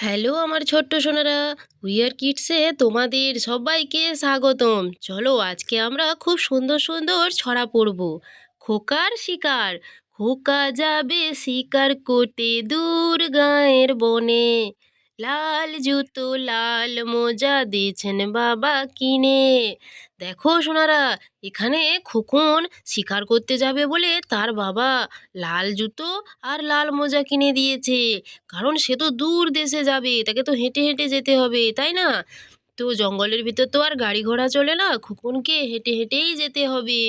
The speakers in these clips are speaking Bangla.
হ্যালো আমার ছোট্ট সোনারা উইয়ার কিডসে তোমাদের সবাইকে স্বাগতম। চলো আজকে আমরা খুব সুন্দর সুন্দর ছড়া পড়ব। খোকার শিকার, খোকা যাবে শিকার করতে দূর গায়ের বনে। লাল জুতো, লাল মোজা দিয়েছেন বাবা কিনে। দেখো সোনারা, এখানে খোকন শিকার করতে যাবে বলে তার বাবা লাল জুতো আর লাল মোজা কিনে দিয়েছে। কারণ সে তো দূর দেশে যাবে, তাকে তো হেঁটে হেঁটে যেতে হবে, তাই না? তো জঙ্গলের ভিতর তো আর গাড়ি ঘোড়া চলে না, খোকনকে হেঁটে হেঁটেই যেতে হবে।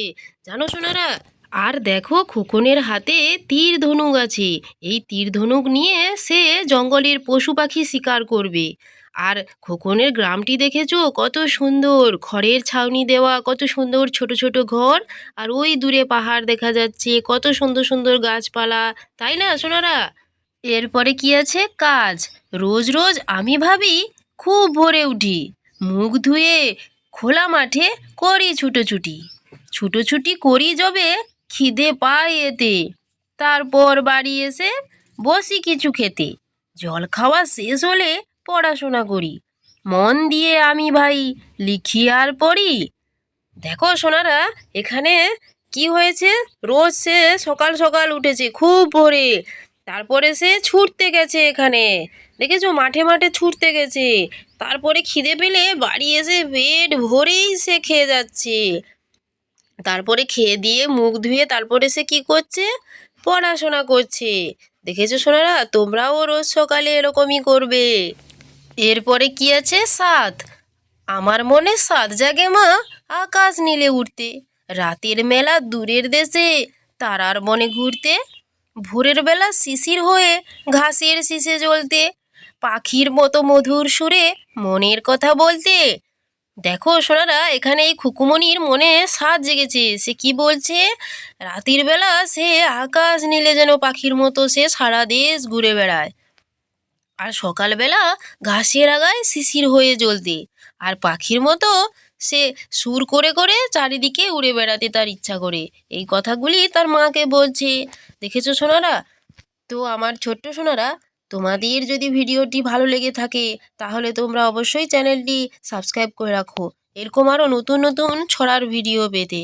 জানো সোনারা আর দেখো খোকনের হাতে তীর ধনুক আছে। এই তীর ধনুক নিয়ে সে জঙ্গলের পশু পাখি শিকার করবে। আর খোকনের গ্রামটি দেখেছ? কত সুন্দর! খড়ের ছাউনি দেওয়া, কত সুন্দর ছোট ছোট ঘর। আর ওই দূরে পাহাড় দেখা যাচ্ছে, কত সুন্দর সুন্দর গাছপালা। তাই না, সোনারা? এরপরে কি আছে? কাজ। রোজ রোজ আমি ভাবি খুব ভোরে উঠি। মুখ ধুয়ে খোলা মাঠে করি ছুটোছুটি। ছুটোছুটি করি যবে খিদে পায় এতে। তারপর বাড়ি এসে বসি কিছু খেতে। জল খাওয়া শেষ হলে পড়াশোনা করি। মন দিয়ে আমি ভাই লিখি আর পড়ি। দেখো সোনারা, এখানে কি হয়েছে? রোজ সে সকাল সকাল উঠেছে খুব ভোরে। তারপরে সে ছুটতে গেছে এখানে। দেখেছ? মাঠে মাঠে ছুটতে গেছে। তারপরে খিদে পেলে বাড়ি এসে পেট ভরেই সে খেয়ে যাচ্ছে। তারপরে খেয়ে দিয়ে মুখ ধুয়ে তারপরে সে কি করছে? পড়াশোনা করছে। দেখেছ সোনারা? তোমরাও রোজ সকালে এরকমই করবে। এরপরে কি আছে? সাত আমার মনে সাত জাগে মা আকাশ নীলে উঠতে। রাতের মেলা দূরের দেশে, তারার বনে ঘুরতে। ভোরের বেলা শিশির হয়ে ঘাসের শীষে জ্বলতে। পাখির মতো মধুর সুরে মনের কথা বলতে। দেখো সোনারা, এখানে এই খুকুমনির মনে সাজ জেগেছে। সে কি বলছে? রাতের বেলা সে আকাশ নীলে যেন পাখির মতো সে সারা দেশ ঘুরে বেড়ায়। আর সকালবেলা ঘাসের আগায় শিশির হয়ে জ্বলতে। আর পাখির মতো সে সুর করে করে চারিদিকে উড়ে বেড়াতে তার ইচ্ছা করে। এই কথাগুলি তার মাকে বলছে। দেখেছ সোনারা? তো আমার ছোট্ট সোনারা তোমাদের যদি ভিডিওটি ভালো লেগে থাকে, তাহলে তোমরা অবশ্যই চ্যানেলটি সাবস্ক্রাইব করে রাখো। এরকম আরও নতুন নতুন ছড়ার ভিডিও পেতে।